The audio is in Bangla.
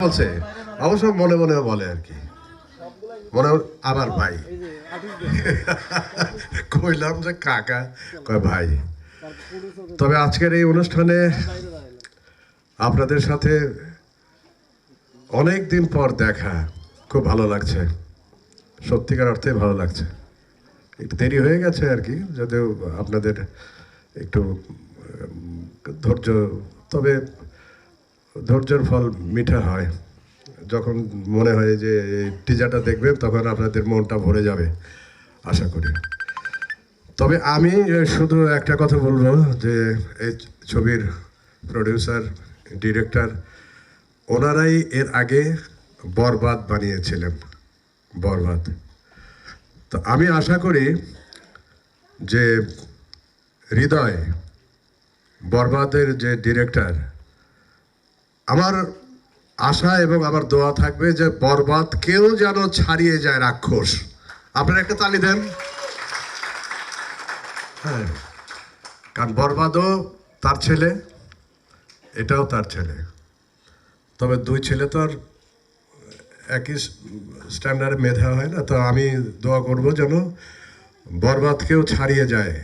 বলছে? অবশ্য মনে মনে বলে আর কি। মনে আবার ভাই। কইলাম যে কাকা। কয় ভাই। তবে আজকের এই অনুষ্ঠানে আপনাদের সাথে অনেক দিন পর দেখা। খুব ভালো লাগছে। সত্যিকার অর্থে ভালো লাগছে। একটু দেরি হয়ে গেছে আর কি, যদিও আপনাদের একটু ধৈর্য, তবে ধৈর্যের ফল মিঠা হয়। যখন মনে হয় যে টিজাটা দেখবেন তখন আপনাদের মনটা ভরে যাবে, আশা করি। তবে আমি শুধু একটা কথা বলব যে এই ছবির প্রডিউসার ডিরেক্টর ওনারাই এর আগে বরবাদ বানিয়েছিলেন, বরবাদ। তো আমি আশা করি যে হৃদয় বরবাদের যে ডিরেক্টর আমার আশা এবং আমার দোয়া থাকবে যে বরবাদ কেউ যেন ছাড়িয়ে যায় রাক্ষস। আপনারা একটা তালি দেন। হ্যাঁ কারণ বরবাদও তার ছেলে, এটাও তার ছেলে। তবে দুই ছেলে তো আর একই স্ট্যান্ডার্ডে মেধা হয় না, তো আমি দোয়া করব যেন বরবাদকেও ছাড়িয়ে যায়।